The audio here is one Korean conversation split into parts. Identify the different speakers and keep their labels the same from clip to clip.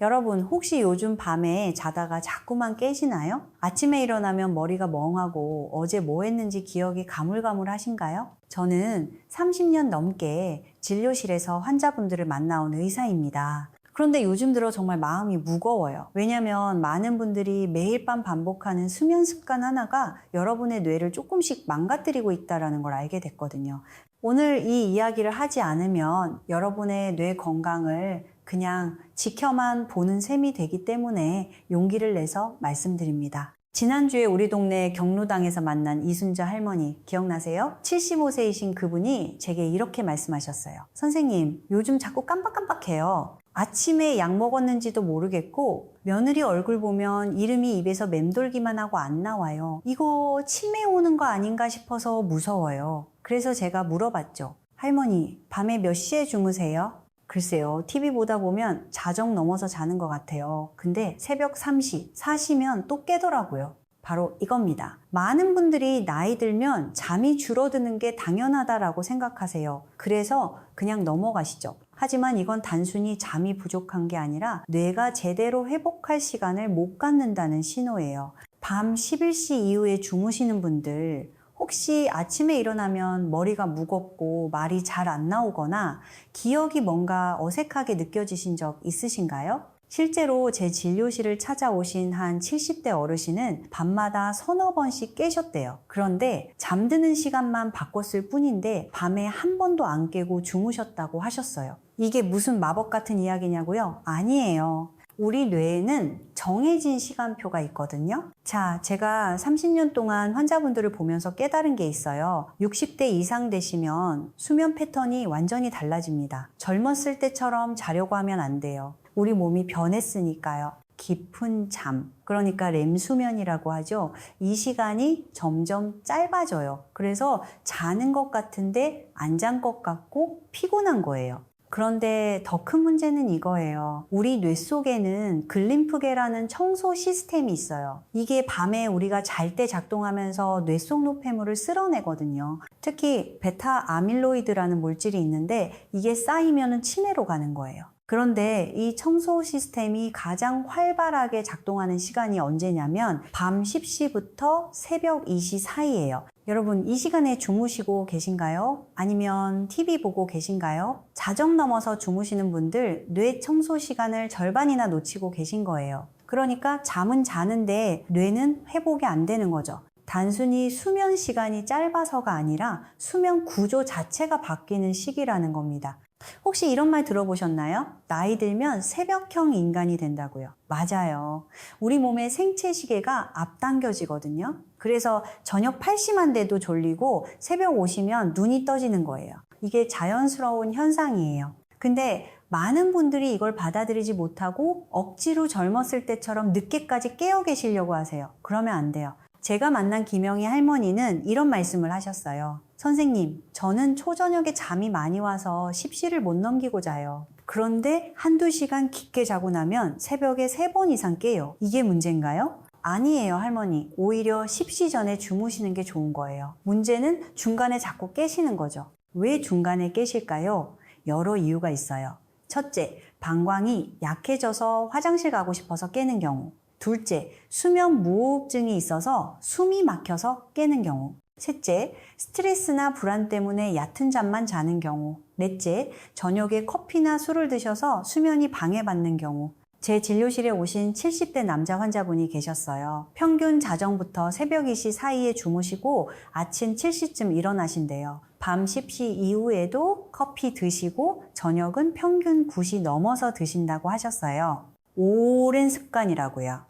Speaker 1: 여러분, 혹시 요즘 밤에 자다가 자꾸만 깨시나요? 아침에 일어나면 머리가 멍하고 어제 뭐 했는지 기억이 가물가물하신가요? 저는 30년 넘게 진료실에서 환자분들을 만나온 의사입니다. 그런데 요즘 들어 정말 마음이 무거워요. 왜냐면 많은 분들이 매일 밤 반복하는 수면 습관 하나가 여러분의 뇌를 조금씩 망가뜨리고 있다는 걸 알게 됐거든요. 오늘 이 이야기를 하지 않으면 여러분의 뇌 건강을 그냥 지켜만 보는 셈이 되기 때문에 용기를 내서 말씀드립니다. 지난주에 우리 동네 경로당에서 만난 이순자 할머니 기억나세요? 75세이신 그분이 제게 이렇게 말씀하셨어요. 선생님, 요즘 자꾸 깜빡깜빡해요. 아침에 약 먹었는지도 모르겠고 며느리 얼굴 보면 이름이 입에서 맴돌기만 하고 안 나와요. 이거 치매 오는 거 아닌가 싶어서 무서워요. 그래서 제가 물어봤죠. 할머니, 밤에 몇 시에 주무세요? 글쎄요, TV 보다 보면 자정 넘어서 자는 것 같아요. 근데 새벽 3시, 4시면 또 깨더라고요. 바로 이겁니다. 많은 분들이 나이 들면 잠이 줄어드는 게 당연하다라고 생각하세요. 그래서 그냥 넘어가시죠. 하지만 이건 단순히 잠이 부족한 게 아니라 뇌가 제대로 회복할 시간을 못 갖는다는 신호예요. 밤 11시 이후에 주무시는 분들, 혹시 아침에 일어나면 머리가 무겁고 말이 잘 안 나오거나 기억이 뭔가 어색하게 느껴지신 적 있으신가요? 실제로 제 진료실을 찾아오신 한 70대 어르신은 밤마다 서너 번씩 깨셨대요. 그런데 잠드는 시간만 바꿨을 뿐인데 밤에 한 번도 안 깨고 주무셨다고 하셨어요. 이게 무슨 마법 같은 이야기냐고요? 아니에요. 우리 뇌에는 정해진 시간표가 있거든요. 자, 제가 30년 동안 환자분들을 보면서 깨달은 게 있어요. 60대 이상 되시면 수면 패턴이 완전히 달라집니다. 젊었을 때처럼 자려고 하면 안 돼요. 우리 몸이 변했으니까요. 깊은 잠, 그러니까 렘 수면이라고 하죠. 이 시간이 점점 짧아져요. 그래서 자는 것 같은데 안 잔 것 같고 피곤한 거예요. 그런데 더 큰 문제는 이거예요. 우리 뇌 속에는 글림프계라는 청소 시스템이 있어요. 이게 밤에 우리가 잘 때 작동하면서 뇌 속 노폐물을 쓸어내거든요. 특히 베타 아밀로이드라는 물질이 있는데 이게 쌓이면 치매로 가는 거예요. 그런데 이 청소 시스템이 가장 활발하게 작동하는 시간이 언제냐면 밤 10시부터 새벽 2시 사이예요. 여러분 이 시간에 주무시고 계신가요? 아니면 TV 보고 계신가요? 자정 넘어서 주무시는 분들 뇌 청소 시간을 절반이나 놓치고 계신 거예요. 그러니까 잠은 자는데 뇌는 회복이 안 되는 거죠. 단순히 수면 시간이 짧아서가 아니라 수면 구조 자체가 바뀌는 시기라는 겁니다. 혹시 이런 말 들어보셨나요? 나이 들면 새벽형 인간이 된다고요. 맞아요. 우리 몸의 생체 시계가 앞당겨지거든요. 그래서 저녁 8시만 돼도 졸리고 새벽 오시면 눈이 떠지는 거예요. 이게 자연스러운 현상이에요. 근데 많은 분들이 이걸 받아들이지 못하고 억지로 젊었을 때처럼 늦게까지 깨어 계시려고 하세요. 그러면 안 돼요. 제가 만난 김영희 할머니는 이런 말씀을 하셨어요. 선생님, 저는 초저녁에 잠이 많이 와서 십시를 못 넘기고 자요. 그런데 한두 시간 깊게 자고 나면 새벽에 세 번 이상 깨요. 이게 문제인가요? 아니에요, 할머니. 오히려 십시 전에 주무시는 게 좋은 거예요. 문제는 중간에 자꾸 깨시는 거죠. 왜 중간에 깨실까요? 여러 이유가 있어요. 첫째, 방광이 약해져서 화장실 가고 싶어서 깨는 경우. 둘째, 수면 무호흡증이 있어서 숨이 막혀서 깨는 경우. 셋째, 스트레스나 불안 때문에 얕은 잠만 자는 경우. 넷째, 저녁에 커피나 술을 드셔서 수면이 방해받는 경우. 제 진료실에 오신 70대 남자 환자분이 계셨어요. 평균 자정부터 새벽 2시 사이에 주무시고 아침 7시쯤 일어나신대요. 밤 10시 이후에도 커피 드시고 저녁은 평균 9시 넘어서 드신다고 하셨어요. 오랜 습관이라고요.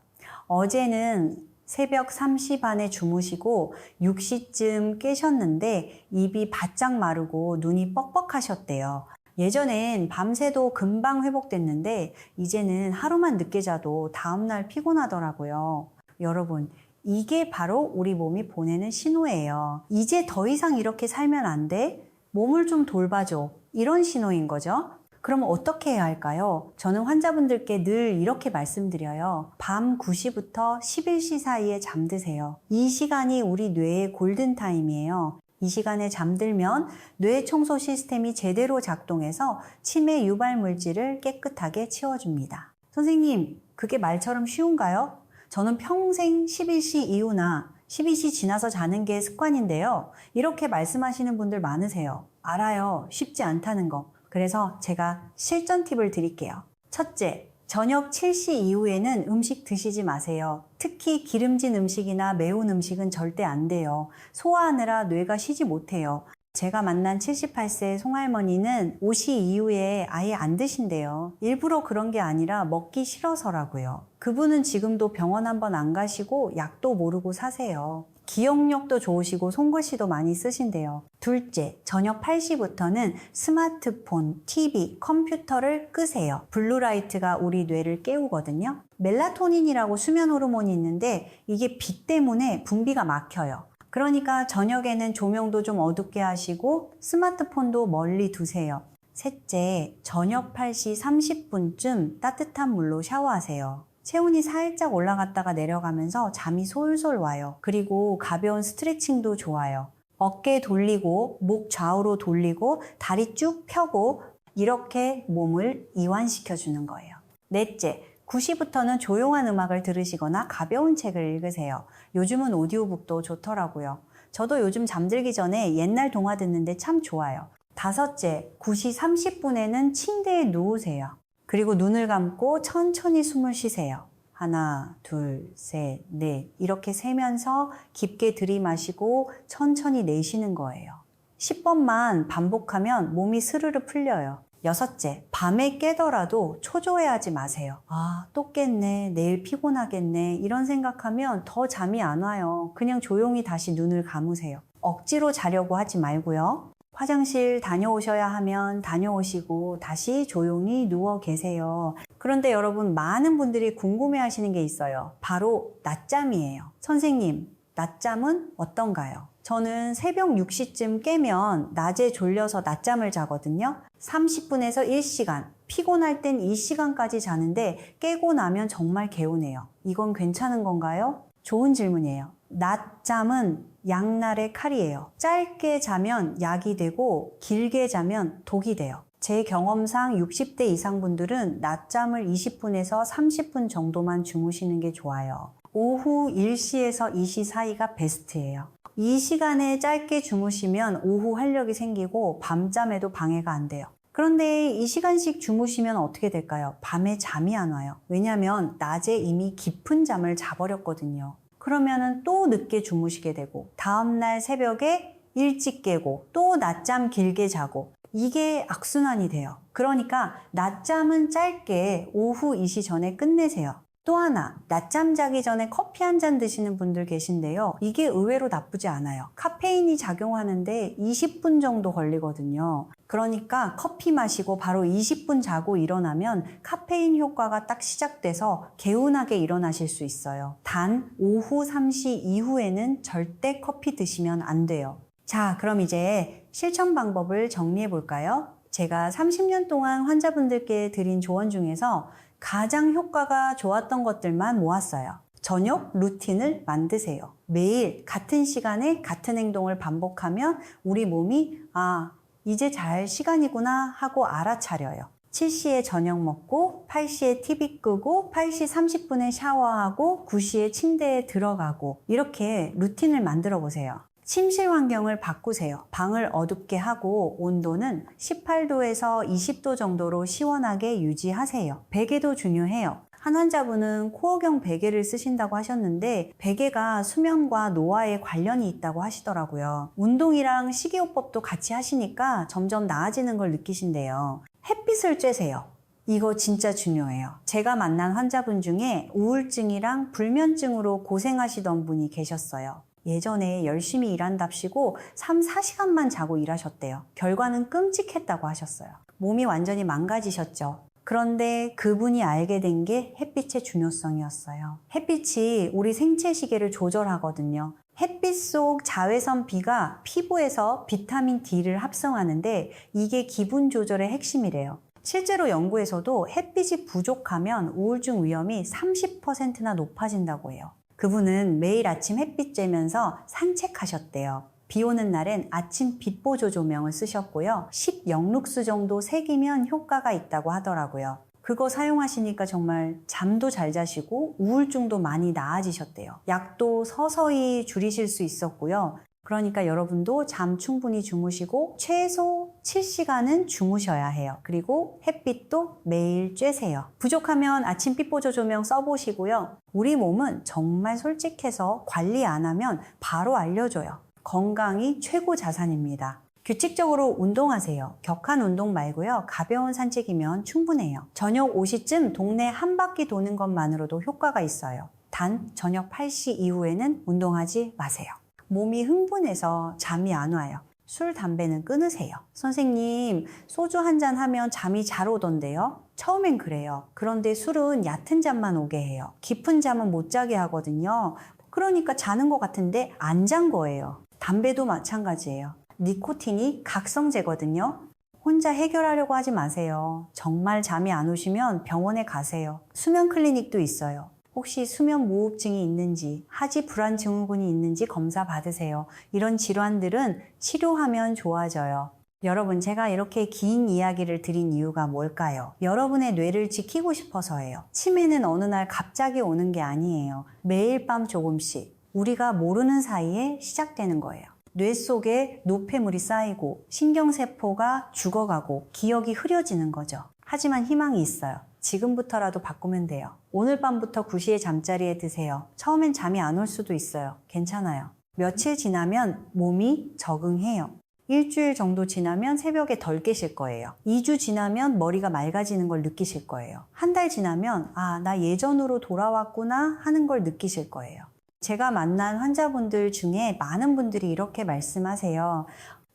Speaker 1: 어제는 새벽 3시 반에 주무시고 6시쯤 깨셨는데 입이 바짝 마르고 눈이 뻑뻑하셨대요. 예전엔 밤새도 금방 회복됐는데 이제는 하루만 늦게 자도 다음날 피곤하더라고요. 여러분, 이게 바로 우리 몸이 보내는 신호예요. 이제 더 이상 이렇게 살면 안 돼? 몸을 좀 돌봐줘. 이런 신호인 거죠. 그럼 어떻게 해야 할까요? 저는 환자분들께 늘 이렇게 말씀드려요. 밤 9시부터 11시 사이에 잠드세요. 이 시간이 우리 뇌의 골든타임이에요. 이 시간에 잠들면 뇌 청소 시스템이 제대로 작동해서 치매 유발 물질을 깨끗하게 치워줍니다. 선생님, 그게 말처럼 쉬운가요? 저는 평생 12시 이후나 12시 지나서 자는 게 습관인데요. 이렇게 말씀하시는 분들 많으세요. 알아요. 쉽지 않다는 거. 그래서 제가 실전 팁을 드릴게요. 첫째, 저녁 7시 이후에는 음식 드시지 마세요. 특히 기름진 음식이나 매운 음식은 절대 안 돼요. 소화하느라 뇌가 쉬지 못해요. 제가 만난 78세 송할머니는 5시 이후에 아예 안 드신대요. 일부러 그런 게 아니라 먹기 싫어서라고요. 그분은 지금도 병원 한 번 안 가시고 약도 모르고 사세요. 기억력도 좋으시고 손글씨도 많이 쓰신대요. 둘째, 저녁 8시부터는 스마트폰, TV, 컴퓨터를 끄세요. 블루라이트가 우리 뇌를 깨우거든요. 멜라토닌이라고 수면 호르몬이 있는데 이게 빛 때문에 분비가 막혀요. 그러니까 저녁에는 조명도 좀 어둡게 하시고 스마트폰도 멀리 두세요. 셋째, 저녁 8시 30분쯤 따뜻한 물로 샤워하세요. 체온이 살짝 올라갔다가 내려가면서 잠이 솔솔 와요. 그리고 가벼운 스트레칭도 좋아요. 어깨 돌리고, 목 좌우로 돌리고, 다리 쭉 펴고, 이렇게 몸을 이완시켜 주는 거예요. 넷째, 9시부터는 조용한 음악을 들으시거나 가벼운 책을 읽으세요. 요즘은 오디오북도 좋더라고요. 저도 요즘 잠들기 전에 옛날 동화 듣는데 참 좋아요. 다섯째, 9시 30분에는 침대에 누우세요. 그리고 눈을 감고 천천히 숨을 쉬세요. 하나, 둘, 셋, 넷. 이렇게 세면서 깊게 들이마시고 천천히 내쉬는 거예요. 10번만 반복하면 몸이 스르르 풀려요. 여섯째, 밤에 깨더라도 초조해하지 마세요. 아, 또 깼네. 내일 피곤하겠네. 이런 생각하면 더 잠이 안 와요. 그냥 조용히 다시 눈을 감으세요. 억지로 자려고 하지 말고요. 화장실 다녀오셔야 하면 다녀오시고 다시 조용히 누워 계세요. 그런데 여러분, 많은 분들이 궁금해 하시는 게 있어요. 바로 낮잠이에요. 선생님, 낮잠은 어떤가요? 저는 새벽 6시쯤 깨면 낮에 졸려서 낮잠을 자거든요. 30분에서 1시간. 피곤할 땐 2시간까지 자는데 깨고 나면 정말 개운해요. 이건 괜찮은 건가요? 좋은 질문이에요. 낮잠은 양날의 칼이에요. 짧게 자면 약이 되고 길게 자면 독이 돼요. 제 경험상 60대 이상 분들은 낮잠을 20분에서 30분 정도만 주무시는 게 좋아요. 오후 1시에서 2시 사이가 베스트예요. 이 시간에 짧게 주무시면 오후 활력이 생기고 밤잠에도 방해가 안 돼요. 그런데 이 시간씩 주무시면 어떻게 될까요? 밤에 잠이 안 와요. 왜냐면 낮에 이미 깊은 잠을 자버렸거든요. 그러면은 또 늦게 주무시게 되고 다음날 새벽에 일찍 깨고 또 낮잠 길게 자고 이게 악순환이 돼요. 그러니까 낮잠은 짧게 오후 2시 전에 끝내세요. 또 하나, 낮잠 자기 전에 커피 한 잔 드시는 분들 계신데요. 이게 의외로 나쁘지 않아요. 카페인이 작용하는데 20분 정도 걸리거든요. 그러니까 커피 마시고 바로 20분 자고 일어나면 카페인 효과가 딱 시작돼서 개운하게 일어나실 수 있어요. 단, 오후 3시 이후에는 절대 커피 드시면 안 돼요. 자, 그럼 이제 실천 방법을 정리해 볼까요? 제가 30년 동안 환자분들께 드린 조언 중에서 가장 효과가 좋았던 것들만 모았어요. 저녁 루틴을 만드세요. 매일 같은 시간에 같은 행동을 반복하면 우리 몸이 아, 이제 잘 시간이구나 하고 알아차려요. 7시에 저녁 먹고 8시에 TV 끄고 8시 30분에 샤워하고 9시에 침대에 들어가고 이렇게 루틴을 만들어 보세요. 침실 환경을 바꾸세요. 방을 어둡게 하고 온도는 18도에서 20도 정도로 시원하게 유지하세요. 베개도 중요해요. 한 환자분은 코어경 베개를 쓰신다고 하셨는데 베개가 수면과 노화에 관련이 있다고 하시더라고요. 운동이랑 식이요법도 같이 하시니까 점점 나아지는 걸 느끼신대요. 햇빛을 쬐세요. 이거 진짜 중요해요. 제가 만난 환자분 중에 우울증이랑 불면증으로 고생하시던 분이 계셨어요. 예전에 열심히 일한답시고 3, 4시간만 자고 일하셨대요. 결과는 끔찍했다고 하셨어요. 몸이 완전히 망가지셨죠. 그런데 그분이 알게 된 게 햇빛의 중요성이었어요. 햇빛이 우리 생체 시계를 조절하거든요. 햇빛 속 자외선 B가 피부에서 비타민 D를 합성하는데 이게 기분 조절의 핵심이래요. 실제로 연구에서도 햇빛이 부족하면 우울증 위험이 30%나 높아진다고 해요. 그분은 매일 아침 햇빛 쬐면서 산책하셨대요. 비 오는 날엔 아침 빛보조 조명을 쓰셨고요. 10영룩스 정도 새기면 효과가 있다고 하더라고요. 그거 사용하시니까 정말 잠도 잘 자시고 우울증도 많이 나아지셨대요. 약도 서서히 줄이실 수 있었고요. 그러니까 여러분도 잠 충분히 주무시고 최소 7시간은 주무셔야 해요. 그리고 햇빛도 매일 쬐세요. 부족하면 아침 빛보조 조명 써보시고요. 우리 몸은 정말 솔직해서 관리 안 하면 바로 알려줘요. 건강이 최고 자산입니다. 규칙적으로 운동하세요. 격한 운동 말고요. 가벼운 산책이면 충분해요. 저녁 5시쯤 동네 한 바퀴 도는 것만으로도 효과가 있어요. 단 저녁 8시 이후에는 운동하지 마세요. 몸이 흥분해서 잠이 안 와요. 술, 담배는 끊으세요. 선생님, 소주 한 잔 하면 잠이 잘 오던데요? 처음엔 그래요. 그런데 술은 얕은 잠만 오게 해요. 깊은 잠은 못 자게 하거든요. 그러니까 자는 것 같은데 안 잔 거예요. 담배도 마찬가지예요. 니코틴이 각성제거든요. 혼자 해결하려고 하지 마세요. 정말 잠이 안 오시면 병원에 가세요. 수면 클리닉도 있어요. 혹시 수면 무호흡증이 있는지, 하지 불안 증후군이 있는지 검사 받으세요. 이런 질환들은 치료하면 좋아져요. 여러분, 제가 이렇게 긴 이야기를 드린 이유가 뭘까요? 여러분의 뇌를 지키고 싶어서예요. 치매는 어느 날 갑자기 오는 게 아니에요. 매일 밤 조금씩 우리가 모르는 사이에 시작되는 거예요. 뇌 속에 노폐물이 쌓이고 신경세포가 죽어가고 기억이 흐려지는 거죠. 하지만 희망이 있어요. 지금부터라도 바꾸면 돼요. 오늘 밤부터 9시에 잠자리에 드세요. 처음엔 잠이 안 올 수도 있어요. 괜찮아요. 며칠 지나면 몸이 적응해요. 일주일 정도 지나면 새벽에 덜 깨실 거예요. 2주 지나면 머리가 맑아지는 걸 느끼실 거예요. 한 달 지나면 아, 나 예전으로 돌아왔구나 하는 걸 느끼실 거예요. 제가 만난 환자분들 중에 많은 분들이 이렇게 말씀하세요.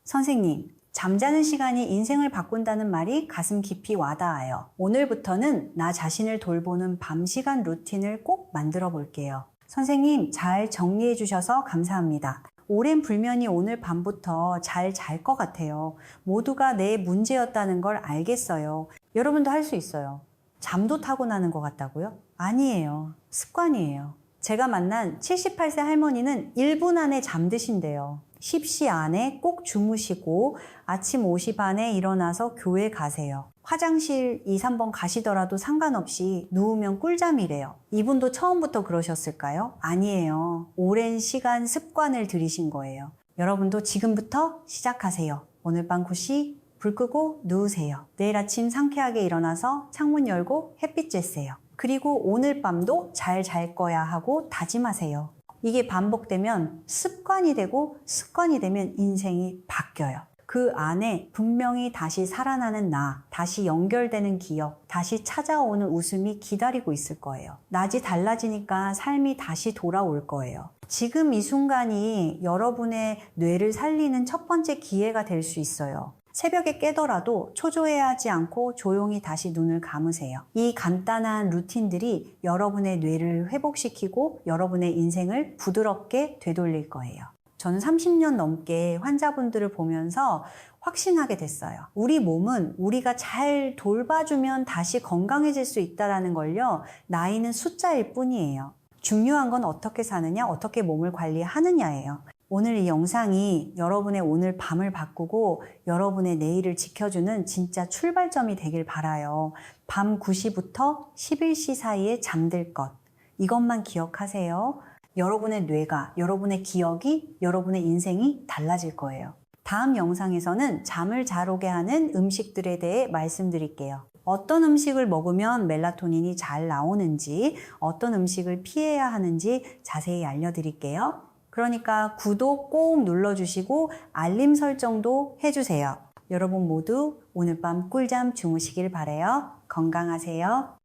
Speaker 1: 선생님, 잠자는 시간이 인생을 바꾼다는 말이 가슴 깊이 와닿아요. 오늘부터는 나 자신을 돌보는 밤 시간 루틴을 꼭 만들어 볼게요. 선생님, 잘 정리해 주셔서 감사합니다. 오랜 불면이 오늘 밤부터 잘 잘 것 같아요. 모두가 내 문제였다는 걸 알겠어요. 여러분도 할 수 있어요. 잠도 타고나는 것 같다고요? 아니에요. 습관이에요. 제가 만난 78세 할머니는 1분 안에 잠드신대요. 10시 안에 꼭 주무시고 아침 5시 반에 일어나서 교회 가세요. 화장실 2, 3번 가시더라도 상관없이 누우면 꿀잠이래요. 이분도 처음부터 그러셨을까요? 아니에요. 오랜 시간 습관을 들이신 거예요. 여러분도 지금부터 시작하세요. 오늘 밤 9시 불 끄고 누우세요. 내일 아침 상쾌하게 일어나서 창문 열고 햇빛 쬐세요. 그리고 오늘 밤도 잘 잘 거야 하고 다짐하세요. 이게 반복되면 습관이 되고 습관이 되면 인생이 바뀌어요. 그 안에 분명히 다시 살아나는 나, 다시 연결되는 기억, 다시 찾아오는 웃음이 기다리고 있을 거예요. 낮이 달라지니까 삶이 다시 돌아올 거예요. 지금 이 순간이 여러분의 뇌를 살리는 첫 번째 기회가 될 수 있어요. 새벽에 깨더라도 초조해하지 않고 조용히 다시 눈을 감으세요. 이 간단한 루틴들이 여러분의 뇌를 회복시키고 여러분의 인생을 부드럽게 되돌릴 거예요. 저는 30년 넘게 환자분들을 보면서 확신하게 됐어요. 우리 몸은 우리가 잘 돌봐주면 다시 건강해질 수 있다는 걸요. 나이는 숫자일 뿐이에요. 중요한 건 어떻게 사느냐, 어떻게 몸을 관리하느냐예요. 오늘 이 영상이 여러분의 오늘 밤을 바꾸고 여러분의 내일을 지켜주는 진짜 출발점이 되길 바라요. 밤 9시부터 11시 사이에 잠들 것. 이것만 기억하세요. 여러분의 뇌가, 여러분의 기억이, 여러분의 인생이 달라질 거예요. 다음 영상에서는 잠을 잘 오게 하는 음식들에 대해 말씀드릴게요. 어떤 음식을 먹으면 멜라토닌이 잘 나오는지, 어떤 음식을 피해야 하는지 자세히 알려드릴게요. 그러니까 구독 꼭 눌러주시고 알림 설정도 해주세요. 여러분 모두 오늘 밤 꿀잠 주무시길 바래요. 건강하세요.